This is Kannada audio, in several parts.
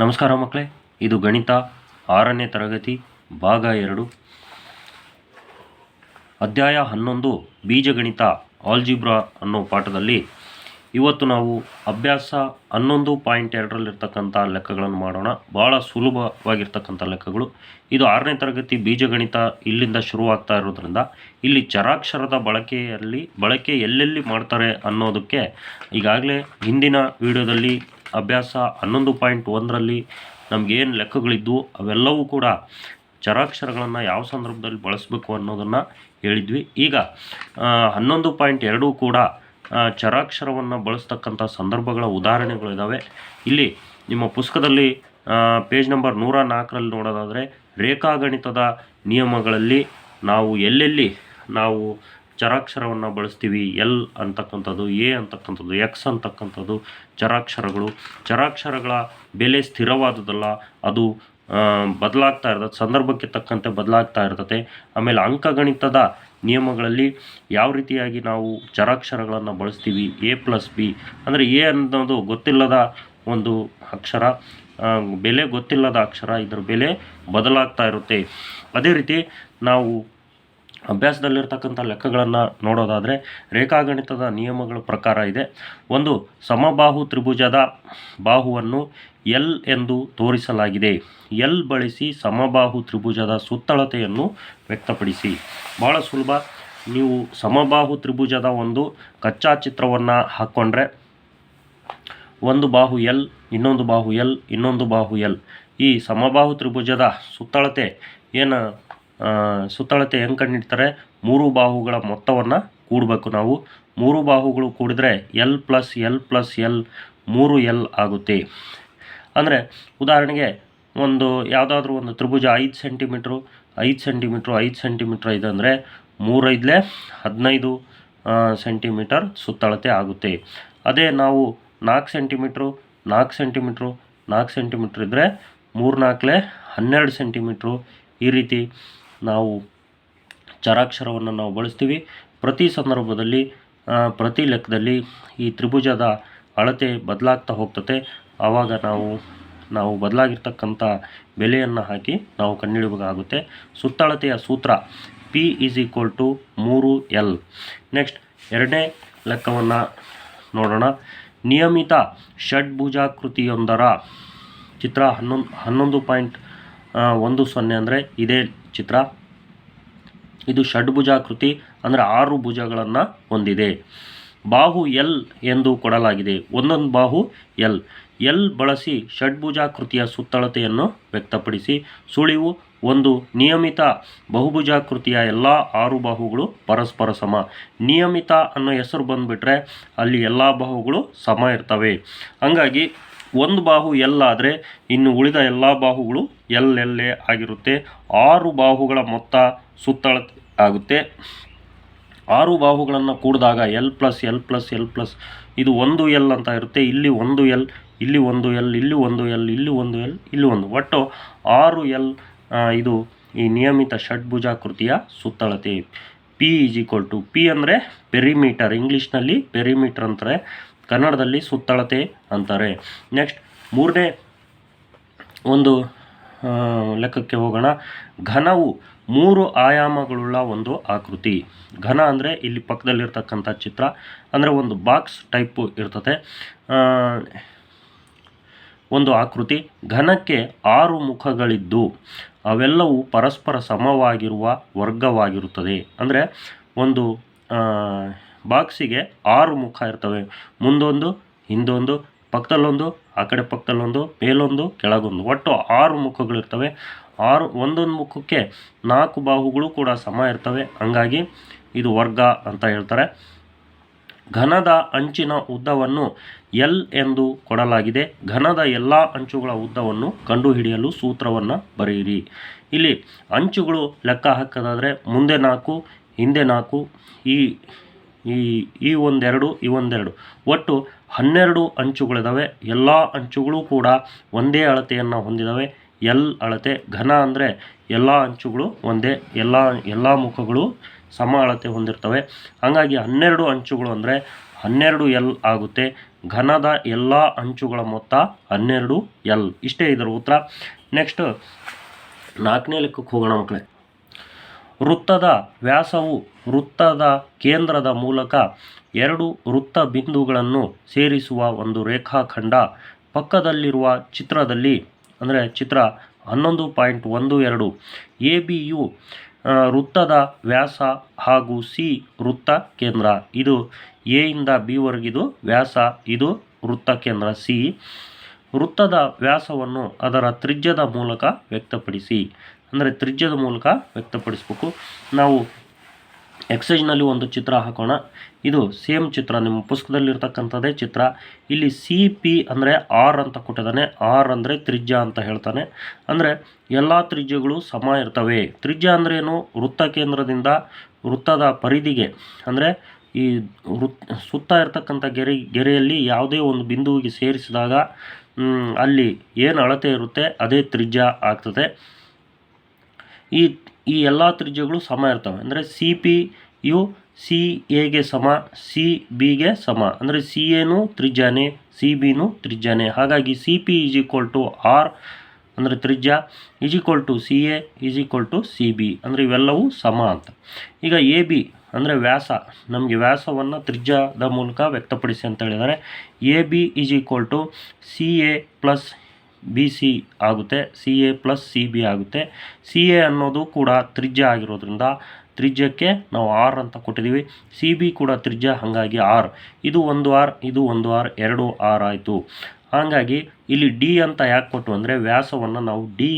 ನಮಸ್ಕಾರ ಮಕ್ಕಳೇ, ಇದು ಗಣಿತ ಆರನೇ ತರಗತಿ, ಭಾಗ ಎರಡು. ಅಧ್ಯಾಯ ಹನ್ನೊಂದು, ಬೀಜಗಣಿತ ಆಲ್ಜಿಬ್ರಾ ಅನ್ನೋ ಪಾಠದಲ್ಲಿ ಇವತ್ತು ನಾವು ಅಭ್ಯಾಸ ಹನ್ನೊಂದು ಪಾಯಿಂಟ್ ಎರಡರಲ್ಲಿರ್ತಕ್ಕಂಥ ಲೆಕ್ಕಗಳನ್ನು ಮಾಡೋಣ. ಭಾಳ ಸುಲಭವಾಗಿರ್ತಕ್ಕಂಥ ಲೆಕ್ಕಗಳು. ಇದು ಆರನೇ ತರಗತಿ ಬೀಜಗಣಿತ ಇಲ್ಲಿಂದ ಶುರುವಾಗ್ತಾ ಇರೋದ್ರಿಂದ ಇಲ್ಲಿ ಚರಾಕ್ಷರದ ಬಳಕೆಯಲ್ಲಿ, ಬಳಕೆ ಎಲ್ಲೆಲ್ಲಿ ಮಾಡ್ತಾರೆ ಅನ್ನೋದಕ್ಕೆ ಈಗಾಗಲೇ ಹಿಂದಿನ ವಿಡಿಯೋದಲ್ಲಿ ಅಭ್ಯಾಸ ಹನ್ನೊಂದು ಪಾಯಿಂಟ್ ಒಂದರಲ್ಲಿ ನಮಗೇನು ಲೆಕ್ಕಗಳಿದ್ವು ಅವೆಲ್ಲವೂ ಕೂಡ ಚರಾಕ್ಷರಗಳನ್ನು ಯಾವ ಸಂದರ್ಭದಲ್ಲಿ ಬಳಸಬೇಕು ಅನ್ನೋದನ್ನು ಹೇಳಿದ್ವಿ. ಈಗ ಹನ್ನೊಂದು ಪಾಯಿಂಟ್ ಎರಡು ಕೂಡ ಚರಾಕ್ಷರವನ್ನು ಬಳಸ್ತಕ್ಕಂಥ ಸಂದರ್ಭಗಳ ಉದಾಹರಣೆಗಳಿದ್ದಾವೆ ಇಲ್ಲಿ ನಿಮ್ಮ ಪುಸ್ತಕದಲ್ಲಿ ಪೇಜ್ ನಂಬರ್ ನೂರ ನಾಲ್ಕರಲ್ಲಿ ನೋಡೋದಾದರೆ ರೇಖಾಗಣಿತದ ನಿಯಮಗಳಲ್ಲಿ ನಾವು ಎಲ್ಲೆಲ್ಲಿ ನಾವು ಚರಾಕ್ಷರವನ್ನು ಬಳಸ್ತೀವಿ, ಎಲ್ ಅಂತಕ್ಕಂಥದ್ದು, ಎ ಅಂತಕ್ಕಂಥದ್ದು, ಎಕ್ಸ್ ಅಂತಕ್ಕಂಥದ್ದು ಚರಾಕ್ಷರಗಳು. ಚರಾಕ್ಷರಗಳ ಬೆಲೆ ಸ್ಥಿರವಾದುದಲ್ಲ, ಅದು ಬದಲಾಗ್ತಾ ಇರ್ತದೆ, ಸಂದರ್ಭಕ್ಕೆ ತಕ್ಕಂತೆ ಬದಲಾಗ್ತಾ ಇರ್ತದೆ. ಆಮೇಲೆ ಅಂಕಗಣಿತದ ನಿಯಮಗಳಲ್ಲಿ ಯಾವ ರೀತಿಯಾಗಿ ನಾವು ಚರಾಕ್ಷರಗಳನ್ನು ಬಳಸ್ತೀವಿ, ಎ ಪ್ಲಸ್ ಬಿ, ಅಂದರೆ ಎ ಅನ್ನೋದು ಗೊತ್ತಿಲ್ಲದ ಒಂದು ಅಕ್ಷರ ಬೆಲೆ ಗೊತ್ತಿಲ್ಲದ ಅಕ್ಷರ, ಇದರ ಬೆಲೆ ಬದಲಾಗ್ತಾ ಇರುತ್ತೆ. ಅದೇ ರೀತಿ ನಾವು ಅಭ್ಯಾಸದಲ್ಲಿರ್ತಕ್ಕಂಥ ಲೆಕ್ಕಗಳನ್ನು ನೋಡೋದಾದರೆ ರೇಖಾಗಣಿತದ ನಿಯಮಗಳ ಪ್ರಕಾರ ಇದೆ. ಒಂದು ಸಮಬಾಹು ತ್ರಿಭುಜದ ಬಾಹುವನ್ನು ಎಲ್ ಎಂದು ತೋರಿಸಲಾಗಿದೆ. ಎಲ್ ಬಳಸಿ ಸಮಬಾಹು ತ್ರಿಭುಜದ ಸುತ್ತಳತೆಯನ್ನು ವ್ಯಕ್ತಪಡಿಸಿ. ಭಾಳ ಸುಲಭ. ನೀವು ಸಮಬಾಹು ತ್ರಿಭುಜದ ಒಂದು ಕಚ್ಚಾ ಚಿತ್ರವನ್ನು ಹಾಕ್ಕೊಂಡ್ರೆ ಒಂದು ಬಾಹು ಎಲ್ ಇನ್ನೊಂದು ಬಾಹು ಎಲ್ ಇನ್ನೊಂದು ಬಾಹು ಎಲ್ ಈ ಸಮಬಾಹು ತ್ರಿಭುಜದ ಸುತ್ತಳತೆ ಏನು ಸುತ್ತಳತೆ ಹೆಂಗೆ ಕಂಡಿಡ್ತಾರೆ? ಮೂರು ಬಾಹುಗಳ ಮೊತ್ತವನ್ನು ಕೂಡಬೇಕು ನಾವು. ಮೂರು ಬಾಹುಗಳು ಕೂಡಿದ್ರೆ L plus L plus L ಮೂರು ಎಲ್ ಆಗುತ್ತೆ. ಅಂದರೆ ಉದಾಹರಣೆಗೆ ಒಂದು ಯಾವುದಾದ್ರೂ ಒಂದು ತ್ರಿಭುಜ ಐದು ಸೆಂಟಿಮೀಟ್ರು ಐದು ಸೆಂಟಿಮೀಟ್ರು ಐದು ಸೆಂಟಿಮೀಟ್ರ್ ಇದೆ ಅಂದರೆ ಮೂರೈದಲೇ ಹದಿನೈದು ಸೆಂಟಿಮೀಟರ್ ಸುತ್ತಳತೆ ಆಗುತ್ತೆ. ಅದೇ ನಾವು ನಾಲ್ಕು ಸೆಂಟಿಮೀಟ್ರು ನಾಲ್ಕು ಸೆಂಟಿಮೀಟ್ರು ನಾಲ್ಕು ಸೆಂಟಿಮೀಟ್ರ್ ಇದ್ದರೆ ಮೂರು ನಾಲ್ಕಲೇ ಹನ್ನೆರಡು ಸೆಂಟಿಮೀಟ್ರು ಈ ರೀತಿ ನಾವು ಚರಾಕ್ಷರವನ್ನು ನಾವು ಬಳಸ್ತೀವಿ. ಪ್ರತಿ ಸಂದರ್ಭದಲ್ಲಿ ಪ್ರತಿ ಲೆಕ್ಕದಲ್ಲಿ ಈ ತ್ರಿಭುಜದ ಅಳತೆ ಬದಲಾಗ್ತಾ ಹೋಗ್ತತೆ. ಆವಾಗ ನಾವು ನಾವು ಬದಲಾಗಿರ್ತಕ್ಕಂಥ ಬೆಲೆಯನ್ನು ಹಾಕಿ ನಾವು ಕಂಡುಹಿಡಬೇಕಾಗುತ್ತೆ. ಸುತ್ತಳತೆಯ ಸೂತ್ರ ಪಿ ಈಸ್ ಈಕ್ವಲ್ ಟು ಮೂರು ಎಲ್ ನೆಕ್ಸ್ಟ್ ಎರಡನೇ ಲೆಕ್ಕವನ್ನು ನೋಡೋಣ. ನಿಯಮಿತ ಷಡ್ಭುಜಾಕೃತಿಯೊಂದರ ಚಿತ್ರ ಹನ್ನೊಂದು ಹನ್ನೊಂದು ಪಾಯಿಂಟ್ ಒಂದು ಸೊನ್ನೆ ಅಂದರೆ ಇದೇ ಚಿತ್ರ. ಇದು ಷಡ್ಭುಜಾಕೃತಿ, ಅಂದರೆ ಆರು ಭುಜಗಳನ್ನು ಹೊಂದಿದೆ. ಬಾಹು ಎಲ್ ಎಂದು ಕೊಡಲಾಗಿದೆ. ಒಂದೊಂದು ಬಾಹು ಎಲ್. ಎಲ್ ಬಳಸಿ ಷಡ್ಭುಜಾಕೃತಿಯ ಸುತ್ತಳತೆಯನ್ನು ವ್ಯಕ್ತಪಡಿಸಿ, ಸುಳಿವು ಒಂದು ನಿಯಮಿತ ಬಹುಭುಜಾಕೃತಿಯ ಎಲ್ಲ ಆರು ಬಾಹುಗಳು ಪರಸ್ಪರ ಸಮ. ನಿಯಮಿತ ಅನ್ನೋ ಹೆಸರು ಬಂದುಬಿಟ್ರೆ ಅಲ್ಲಿ ಎಲ್ಲ ಬಾಹುಗಳು ಸಮ ಇರ್ತವೆ. ಹಂಗಾಗಿ ಒಂದು ಬಾಹು ಎಲ್ ಆದರೆ ಇನ್ನು ಉಳಿದ ಎಲ್ಲ ಬಾಹುಗಳು ಎಲ್ ಎಲ್ಲೇ ಆಗಿರುತ್ತೆ. ಆರು ಬಾಹುಗಳ ಮೊತ್ತ ಸುತ್ತಳತೆ ಆಗುತ್ತೆ. ಆರು ಬಾಹುಗಳನ್ನು ಕೂಡಿದಾಗ L plus L plus L plus ಇದು ಒಂದು ಎಲ್ ಅಂತ ಇರುತ್ತೆ. ಇಲ್ಲಿ ಒಂದು ಎಲ್ ಇಲ್ಲಿ ಒಂದು ಎಲ್ ಇಲ್ಲಿ ಒಂದು ಎಲ್ ಇಲ್ಲಿ ಒಂದು ಎಲ್ ಇಲ್ಲಿ ಒಂದು. ಒಟ್ಟು ಆರು ಎಲ್ ಇದು ಈ ನಿಯಮಿತ ಷಡ್ಭುಜಾಕೃತಿಯ ಸುತ್ತಳತೆ. P is equal to P ಅಂದರೆ ಪೆರಿಮೀಟರ್ ಇಂಗ್ಲೀಷ್ನಲ್ಲಿ ಪೆರಿಮೀಟರ್ ಅಂತಾರೆ. ಕನ್ನಡದಲ್ಲಿ ಸುತ್ತಳತೆ ಅಂತಾರೆ. ನೆಕ್ಸ್ಟ್ ಮೂರನೇ ಒಂದು ಲೆಕ್ಕಕ್ಕೆ ಹೋಗೋಣ. ಘನವು ಮೂರು ಆಯಾಮಗಳುಳ್ಳ ಒಂದು ಆಕೃತಿ. ಘನ ಅಂದರೆ ಇಲ್ಲಿ ಪಕ್ಕದಲ್ಲಿರ್ತಕ್ಕಂಥ ಚಿತ್ರ. ಅಂದರೆ ಒಂದು ಬಾಕ್ಸ್ ಟೈಪು ಇರ್ತದೆ ಒಂದು ಆಕೃತಿ. ಘನಕ್ಕೆ ಆರು ಮುಖಗಳಿದ್ದು, ಅವೆಲ್ಲವೂ ಪರಸ್ಪರ ಸಮವಾಗಿರುವ ವರ್ಗವಾಗಿರುತ್ತದೆ. ಅಂದರೆ ಒಂದು ಬಾಕ್ಸಿಗೆ ಆರು ಮುಖ ಇರ್ತವೆ. ಮುಂದೊಂದು, ಹಿಂದೊಂದು, ಪಕ್ಕದಲ್ಲೊಂದು, ಆ ಕಡೆ ಪಕ್ಕದಲ್ಲೊಂದು, ಮೇಲೊಂದು, ಕೆಳಗೊಂದು. ಒಟ್ಟು ಆರು ಮುಖಗಳಿರ್ತವೆ ಆರು, ಒಂದೊಂದು ಮುಖಕ್ಕೆ ನಾಲ್ಕು ಬಾಹುಗಳು ಕೂಡ ಸಮ ಇರ್ತವೆ. ಹಂಗಾಗಿ ಇದು ವರ್ಗ ಅಂತ ಹೇಳ್ತಾರೆ. ಘನದ ಅಂಚಿನ ಉದ್ದವನ್ನು ಎಲ್ ಎಂದು ಕೊಡಲಾಗಿದೆ. ಘನದ ಎಲ್ಲ ಅಂಚುಗಳ ಉದ್ದವನ್ನು ಕಂಡುಹಿಡಿಯಲು ಸೂತ್ರವನ್ನು ಬರೆಯಿರಿ. ಇಲ್ಲಿ ಅಂಚುಗಳು ಲೆಕ್ಕ ಹಾಕೋದಾದರೆ ಮುಂದೆ ನಾಲ್ಕು, ಹಿಂದೆ ನಾಲ್ಕು, ಈ ಈ ಈ ಒಂದೆರಡು ಈ ಒಂದೆರಡು. ಒಟ್ಟು ಹನ್ನೆರಡು ಅಂಚುಗಳಿದಾವೆ. ಎಲ್ಲ ಅಂಚುಗಳು ಕೂಡ ಒಂದೇ ಅಳತೆಯನ್ನು ಹೊಂದಿದ್ದಾವೆ ಎಲ್ ಅಳತೆ ಘನ ಅಂದರೆ ಎಲ್ಲ ಅಂಚುಗಳು ಒಂದೇ, ಎಲ್ಲ ಎಲ್ಲ ಮುಖಗಳು ಸಮ ಅಳತೆ ಹೊಂದಿರ್ತವೆ. ಹಾಗಾಗಿ ಹನ್ನೆರಡು ಅಂಚುಗಳು ಅಂದರೆ ಹನ್ನೆರಡು ಎಲ್ ಆಗುತ್ತೆ. ಘನದ ಎಲ್ಲ ಅಂಚುಗಳ ಮೊತ್ತ ಹನ್ನೆರಡು ಎಲ್. ಇಷ್ಟೇ ಇದರ ಉತ್ತರ. ನೆಕ್ಸ್ಟ್ ನಾಲ್ಕನೇ ಲೆಕ್ಕಕ್ಕೆ ಹೋಗೋಣ ಮಕ್ಕಳೇ. ವೃತ್ತದ ವ್ಯಾಸವು ವೃತ್ತದ ಕೇಂದ್ರದ ಮೂಲಕ ಎರಡು ವೃತ್ತ ಬಿಂದುಗಳನ್ನು ಸೇರಿಸುವ ಒಂದು ರೇಖಾಖಂಡ. ಪಕ್ಕದಲ್ಲಿರುವ ಚಿತ್ರದಲ್ಲಿ, ಅಂದರೆ ಚಿತ್ರ ಹನ್ನೊಂದು ಪಾಯಿಂಟ್ ಒಂದು ಎರಡು, ಎ ಬಿಯು ವೃತ್ತದ ವ್ಯಾಸ ಹಾಗೂ ಸಿ ವೃತ್ತ ಕೇಂದ್ರ. ಇದು ಎ ಇಂದ ಬಿ ವರೆಗಿದು ವ್ಯಾಸ, ಇದು ವೃತ್ತ ಕೇಂದ್ರ. ಸಿ ವೃತ್ತದ ವ್ಯಾಸವನ್ನು ಅದರ ತ್ರಿಜ್ಯದ ಮೂಲಕ ವ್ಯಕ್ತಪಡಿಸಿ. ಅಂದರೆ ತ್ರಿಜ್ಯದ ಮೂಲಕ ವ್ಯಕ್ತಪಡಿಸಬೇಕು. ನಾವು ಎಕ್ಸೈಜ್ನಲ್ಲಿ ಒಂದು ಚಿತ್ರ ಹಾಕೋಣ. ಇದು ಸೇಮ್ ಚಿತ್ರ, ನಿಮ್ಮ ಪುಸ್ತಕದಲ್ಲಿರ್ತಕ್ಕಂಥದ್ದೇ ಚಿತ್ರ. ಇಲ್ಲಿ ಸಿ ಪಿ ಅಂದರೆ ಆರ್ ಅಂತ ಕೊಟ್ಟಿದ್ದಾನೆ. ಆರ್ ಅಂದರೆ ತ್ರಿಜ್ಯ ಅಂತ ಹೇಳ್ತಾನೆ. ಅಂದರೆ ಎಲ್ಲ ತ್ರಿಜ್ಯಗಳು ಸಮ ಇರ್ತವೆ. ತ್ರಿಜ್ಯ ಅಂದ್ರೆ ಏನು? ವೃತ್ತ ಕೇಂದ್ರದಿಂದ ವೃತ್ತದ ಪರಿಧಿಗೆ. ಅಂದರೆ ಈ ವೃತ್, ಸುತ್ತ ಇರತಕ್ಕಂಥ ಗೆರೆ, ಗೆರೆಯಲ್ಲಿ ಯಾವುದೇ ಒಂದು ಬಿಂದುವಿಗೆ ಸೇರಿಸಿದಾಗ ಅಲ್ಲಿ ಏನು ಅಳತೆ ಇರುತ್ತೆ? ಅದೇ ತ್ರಿಜ್ಯ ಆಗ್ತದೆ. ಈ ಈ ಎಲ್ಲ ತ್ರಿಜ್ಯಗಳು ಸಮ ಇರ್ತವೆ. ಅಂದರೆ ಸಿ ಪಿ ಯು ಸಿ ಎಗೆ ಸಮ ಸಿ ಬಿಗೆ ಸಮ. ಅಂದರೆ ಸಿ ಎನು ತ್ರಿಜ್ಯನೇ ಸಿ ಬಿನೂ ತ್ರಿಜ್ಯನೇ. ಹಾಗಾಗಿ C P is equal to R ಅಂದರೆ ತ್ರಿಜ್ಯ is equal to C A is equal to C B ಅಂದರೆ ಇವೆಲ್ಲವೂ ಸಮ ಅಂತ. ಈಗ ಎ ಬಿ ಅಂದರೆ ವ್ಯಾಸ. ನಮಗೆ ವ್ಯಾಸವನ್ನು ತ್ರಿಜ್ಯದ ಮೂಲಕ ವ್ಯಕ್ತಪಡಿಸಿ ಅಂತ ಹೇಳಿದರೆ A B is equal to C A plus B C ಆಗುತ್ತೆ, C A plus C B ಆಗುತ್ತೆ. ಸಿ ಎ ಅನ್ನೋದು ಕೂಡ ತ್ರಿಜ್ಯ ಆಗಿರೋದ್ರಿಂದ ತ್ರಿಜ್ಯಕ್ಕೆ ನಾವು ಆರ್ ಅಂತ ಕೊಟ್ಟಿದ್ದೀವಿ. ಸಿ ಬಿ ಕೂಡ ತ್ರಿಜ್ಯ, ಹಾಗಾಗಿ ಆರ್. ಇದು ಒಂದು ಆರ್, ಇದು ಒಂದು ಆರ್, ಎರಡು ಆರ್ ಆಯಿತು. ಹಾಗಾಗಿ ಇಲ್ಲಿ ಡಿ ಅಂತ ಯಾಕೆ ಕೊಟ್ಟು ಅಂದರೆ ವ್ಯಾಸವನ್ನು ನಾವು ಡಿ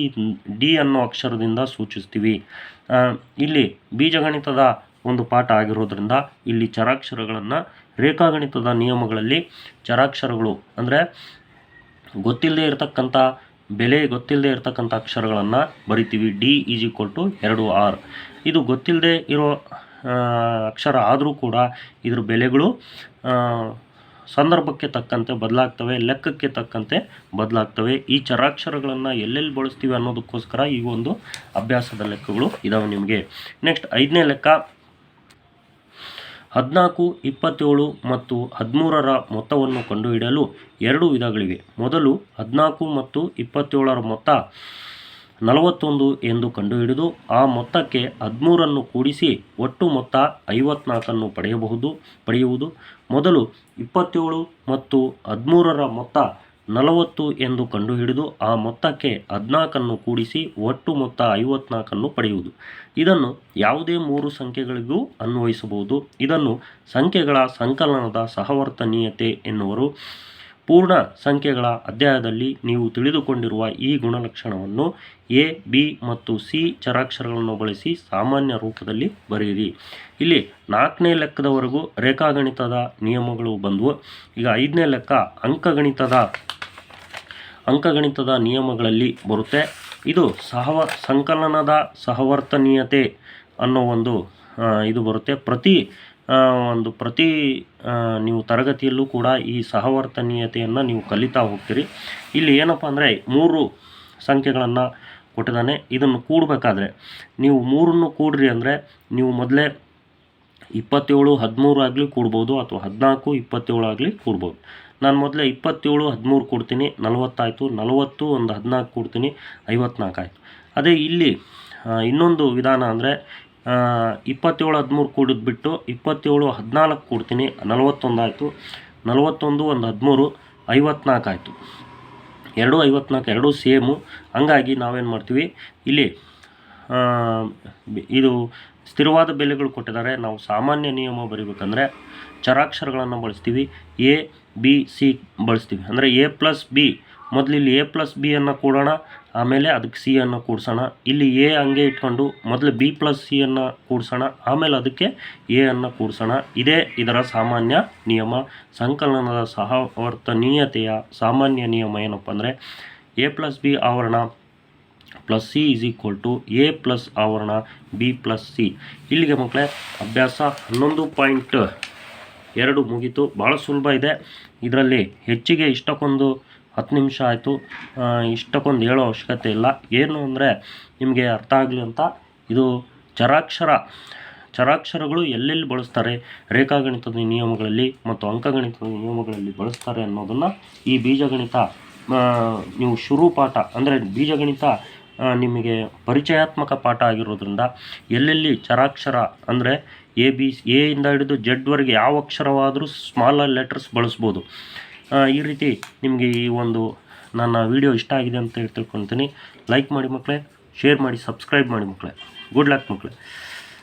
ಡಿ ಅನ್ನೋ ಅಕ್ಷರದಿಂದ ಸೂಚಿಸ್ತೀವಿ. ಇಲ್ಲಿ ಬೀಜಗಣಿತದ ಒಂದು ಪಾಠ ಆಗಿರೋದ್ರಿಂದ ಇಲ್ಲಿ ಚರಾಕ್ಷರಗಳನ್ನು ರೇಖಾಗಣಿತದ ನಿಯಮಗಳಲ್ಲಿ ಚರಾಕ್ಷರಗಳು ಅಂದರೆ ಗೊತ್ತಿಲ್ಲದೆ ಇರತಕ್ಕಂಥ ಬೆಲೆ ಗೊತ್ತಿಲ್ಲದೆ ಇರತಕ್ಕಂಥ ಅಕ್ಷರಗಳನ್ನು ಬರಿತೀವಿ ಡಿ ಈಸ್ ಈಕ್ವಲ್ ಟು ಎರಡು ಆರ್ ಇದು ಗೊತ್ತಿಲ್ಲದೆ ಇರೋ ಅಕ್ಷರ ಆದರೂ ಕೂಡ ಇದ್ರ ಬೆಲೆಗಳು ಸಂದರ್ಭಕ್ಕೆ ತಕ್ಕಂತೆ ಬದಲಾಗ್ತವೆ, ಲೆಕ್ಕಕ್ಕೆ ತಕ್ಕಂತೆ ಬದಲಾಗ್ತವೆ. ಈ ಚರಾಕ್ಷರಗಳನ್ನು ಎಲ್ಲೆಲ್ಲಿ ಬಳಸ್ತೀವಿ ಅನ್ನೋದಕ್ಕೋಸ್ಕರ ಈ ಒಂದು ಅಭ್ಯಾಸದ ಲೆಕ್ಕಗಳು ಇದಾವೆ ನಿಮಗೆ. ನೆಕ್ಸ್ಟ್ ಐದನೇ ಲೆಕ್ಕ ಹದಿನಾಲ್ಕು, ಇಪ್ಪತ್ತೇಳು ಮತ್ತು ಹದಿಮೂರರ ಮೊತ್ತವನ್ನು ಕಂಡುಹಿಡಿಯಲು ಎರಡು ವಿಧಗಳಿವೆ. ಮೊದಲು ಹದಿನಾಲ್ಕು ಮತ್ತು ಇಪ್ಪತ್ತೇಳರ ಮೊತ್ತ ನಲವತ್ತೊಂದು ಎಂದು ಕಂಡುಹಿಡಿದು, ಆ ಮೊತ್ತಕ್ಕೆ ಹದಿಮೂರನ್ನು ಕೂಡಿಸಿ ಒಟ್ಟು ಮೊತ್ತ ಐವತ್ನಾಲ್ಕನ್ನು ಪಡೆಯಬಹುದು, ಪಡೆಯುವುದು. ಮೊದಲು ಇಪ್ಪತ್ತೇಳು ಮತ್ತು ಹದಿಮೂರರ ಮೊತ್ತ ನಲವತ್ತು ಎಂದು ಕಂಡುಹಿಡಿದು ಆ ಮೊತ್ತಕ್ಕೆ ಹದಿನಾಲ್ಕನ್ನು ಕೂಡಿಸಿ ಒಟ್ಟು ಮೊತ್ತ ಐವತ್ನಾಲ್ಕನ್ನು ಪಡೆಯುವುದು. ಇದನ್ನು ಯಾವುದೇ ಮೂರು ಸಂಖ್ಯೆಗಳಿಗೂ ಅನ್ವಯಿಸಬಹುದು. ಇದನ್ನು ಸಂಖ್ಯೆಗಳ ಸಂಕಲನದ ಸಹವರ್ತನೀಯತೆ ಎನ್ನುವರು. ಪೂರ್ಣ ಸಂಖ್ಯೆಗಳ ಅಧ್ಯಾಯದಲ್ಲಿ ನೀವು ತಿಳಿದುಕೊಂಡಿರುವ ಈ ಗುಣಲಕ್ಷಣವನ್ನು ಎ, ಬಿ ಮತ್ತು ಸಿ ಚರಾಕ್ಷರಗಳನ್ನು ಬಳಸಿ ಸಾಮಾನ್ಯ ರೂಪದಲ್ಲಿ ಬರೆಯಿರಿ. ಇಲ್ಲಿ ನಾಲ್ಕನೇ ಲೆಕ್ಕದವರೆಗೂ ರೇಖಾಗಣಿತದ ನಿಯಮಗಳು ಬಂದವು. ಈಗ ಐದನೇ ಲೆಕ್ಕ ಅಂಕಗಣಿತದ ಅಂಕಗಣಿತದ ನಿಯಮಗಳಲ್ಲಿ ಬರುತ್ತೆ. ಇದು ಸಹವ, ಸಂಕಲನದ ಸಹವರ್ತನೀಯತೆ ಅನ್ನೋ ಒಂದು ಇದು ಬರುತ್ತೆ. ಪ್ರತಿ ಒಂದು ಪ್ರತಿ ನೀವು ತರಗತಿಯಲ್ಲೂ ಕೂಡ ಈ ಸಹವರ್ತನೀಯತೆಯನ್ನು ನೀವು ಕಲಿತಾ ಹೋಗ್ತೀರಿ. ಇಲ್ಲಿ ಏನಪ್ಪ ಅಂದರೆ ಮೂರು ಸಂಖ್ಯೆಗಳನ್ನು ಕೊಟ್ಟಿದ್ದಾನೆ. ಇದನ್ನು ಕೂಡಬೇಕಾದ್ರೆ ನೀವು ಮೂರನ್ನು ಕೂಡ್ರಿ ಅಂದರೆ ನೀವು ಮೊದಲೇ ಇಪ್ಪತ್ತೇಳು, ಹದಿಮೂರು ಆಗಲಿ ಕೂಡ್ಬೋದು ಅಥವಾ ಹದಿನಾಲ್ಕು, ಇಪ್ಪತ್ತೇಳು ಆಗಲಿ ಕೂಡ್ಬೋದು. ನಾನು ಮೊದಲೇ ಇಪ್ಪತ್ತೇಳು, ಹದಿಮೂರು ಕೊಡ್ತೀನಿ, ನಲವತ್ತಾಯಿತು, ನಲವತ್ತು ಒಂದು ಹದಿನಾಲ್ಕು ಕೊಡ್ತೀನಿ, ಐವತ್ನಾಲ್ಕು ಆಯಿತು. ಅದೇ ಇಲ್ಲಿ ಇನ್ನೊಂದು ವಿಧಾನ ಅಂದರೆ ಇಪ್ಪತ್ತೇಳು ಹದಿಮೂರು ಕೂಡಿದ್ಬಿಟ್ಟು ಇಪ್ಪತ್ತೇಳು ಹದಿನಾಲ್ಕು ಕೊಡ್ತೀನಿ. ನಲವತ್ತೊಂದು ಆಯಿತು. ನಲವತ್ತೊಂದು ಒಂದು ಹದಿಮೂರು, ಐವತ್ನಾಲ್ಕು ಆಯಿತು. ಎರಡು ಐವತ್ನಾಲ್ಕು, ಎರಡು ಸೇಮು. ಹಂಗಾಗಿ ನಾವೇನು ಮಾಡ್ತೀವಿ? ಇಲ್ಲಿ ಇದು ಸ್ಥಿರವಾದ ಬೆಲೆಗಳು ಕೊಟ್ಟಿದ್ದಾರೆ. ನಾವು ಸಾಮಾನ್ಯ ನಿಯಮ ಬರೀಬೇಕಂದ್ರೆ ಚರಾಕ್ಷರಗಳನ್ನು ಬಳಸ್ತೀವಿ. ಎ, ಬಿ, ಸಿ ಬಳಸ್ತೀವಿ. ಅಂದರೆ ಎ ಪ್ಲಸ್ ಬಿ. ಮೊದಲಿಲ್ಲಿ ಎ ಪ್ಲಸ್ ಬಿಯನ್ನು ಕೂಡೋಣ. ಆಮೇಲೆ ಅದಕ್ಕೆ ಸಿ ಅನ್ನು ಕೂಡಿಸೋಣ. ಇಲ್ಲಿ ಎ ಹಂಗೆ ಇಟ್ಕೊಂಡು ಮೊದಲು ಬಿ ಪ್ಲಸ್ ಸಿ ಅನ್ನು ಕೂಡಿಸೋಣ. ಆಮೇಲೆ ಅದಕ್ಕೆ ಎ ಅನ್ನು ಕೂಡಿಸೋಣ. ಇದೇ ಇದರ ಸಾಮಾನ್ಯ ನಿಯಮ. ಸಂಕಲನದ ಸಹವರ್ತನೀಯತೆಯ ಸಾಮಾನ್ಯ ನಿಯಮ ಏನಪ್ಪ ಅಂದರೆ ಎ ಪ್ಲಸ್ ಬಿ ಆವರಣ plus C is equal to A plus ಆವರಣ ಬಿ ಪ್ಲಸ್ ಸಿ ಇಲ್ಲಿಗೆ ಮಕ್ಕಳೇ, ಅಭ್ಯಾಸ ಹನ್ನೊಂದು ಪಾಯಿಂಟ್ ಎರಡು ಮುಗೀತು. ಭಾಳ ಸುಲಭ ಇದೆ. ಇದರಲ್ಲಿ ಹೆಚ್ಚಿಗೆ ಇಷ್ಟಕ್ಕೊಂದು ಹತ್ತು ನಿಮಿಷ ಆಯಿತು. ಇಷ್ಟಕ್ಕೊಂದು ಹೇಳೋ ಅವಶ್ಯಕತೆ ಇಲ್ಲ. ಏನು ಅಂದರೆ ನಿಮಗೆ ಅರ್ಥ ಆಗಲಿ ಅಂತ ಇದು ಚರಾಕ್ಷರ. ಚರಾಕ್ಷರಗಳು ಎಲ್ಲೆಲ್ಲಿ ಬಳಸ್ತಾರೆ? ರೇಖಾಗಣಿತದ ನಿಯಮಗಳಲ್ಲಿ ಮತ್ತು ಅಂಕಗಣಿತದ ನಿಯಮಗಳಲ್ಲಿ ಬಳಸ್ತಾರೆ ಅನ್ನೋದನ್ನು ಈ ಬೀಜಗಣಿತ ನೀವು ಶುರು ಪಾಠ ಅಂದರೆ ಬೀಜಗಣಿತ ನಿಮಗೆ ಪರಿಚಯಾತ್ಮಕ ಪಾಠ ಆಗಿರೋದ್ರಿಂದ ಎಲ್ಲೆಲ್ಲಿ ಚರಾಕ್ಷರ ಅಂದರೆ ಎ ಬಿ ಎ ಇಂದ ಹಿಡಿದು ಜಡ್ವರೆಗೆ ಯಾವ ಅಕ್ಷರವಾದರೂ ಸ್ಮಾಲ್ ಲೆಟರ್ಸ್ ಬಳಸ್ಬೋದು. ಈ ರೀತಿ ನಿಮಗೆ ಈ ಒಂದು ನನ್ನ ವಿಡಿಯೋ ಇಷ್ಟ ಆಗಿದೆ ಅಂತ ತಿಳ್ಕೊತೀನಿ ಲೈಕ್ ಮಾಡಿ ಮಕ್ಕಳೇ ಶೇರ್ ಮಾಡಿ ಸಬ್ಸ್ಕ್ರೈಬ್ ಮಾಡಿ ಮಕ್ಕಳೇ ಗುಡ್ ಲಕ್ ಮಕ್ಕಳೇ